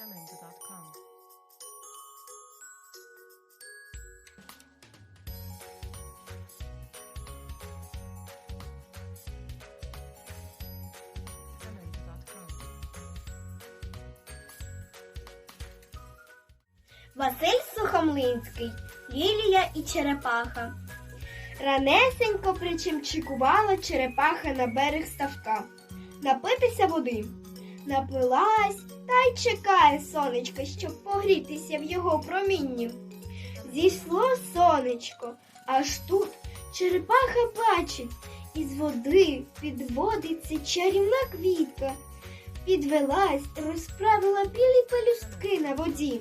Jamendo.com. Василь Сухомлинський, Лілія і Черепаха. Ранесенько причимчикувала черепаха на берег ставка. Напитися води. Напилась та й чекає сонечко, щоб погрітися в його промінні. Зійшло сонечко, аж тут черепаха бачить, із води підводиться чарівна квітка. Підвелась, розправила білі пелюстки на воді.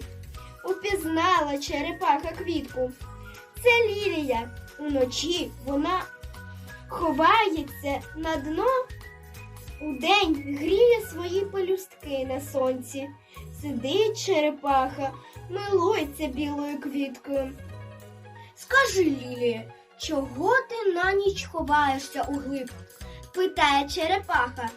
Упізнала черепаха квітку. Це Лілія. Уночі вона ховається на дно. Удень гріє свої пелюстки на сонці. Сидить черепаха, милується білою квіткою. Скажи, Лілія, чого ти на ніч ховаєшся у глиб? питає черепаха.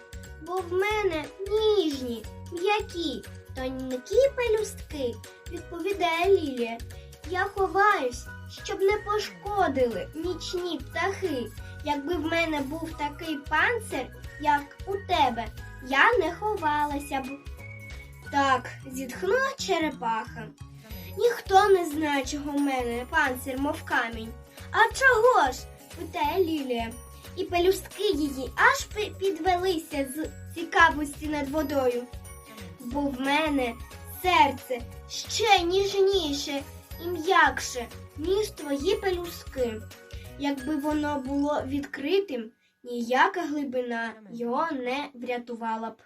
Бо в мене ніжні, м'які, тонкі пелюстки, відповідає Лілія. Я ховаюсь, щоб не пошкодили нічні птахи. Якби в мене був такий панцир, як у тебе, я не ховалася б. Так, зітхнула черепаха. Ніхто не знає, чого в мене панцир, мов камінь. А чого ж? питає Лілія. І пелюстки її аж підвелися з цікавості над водою. Бо в мене серце ще ніжніше і м'якше, ніж твої пелюстки. Якби воно було відкритим, ніяка глибина його не врятувала б.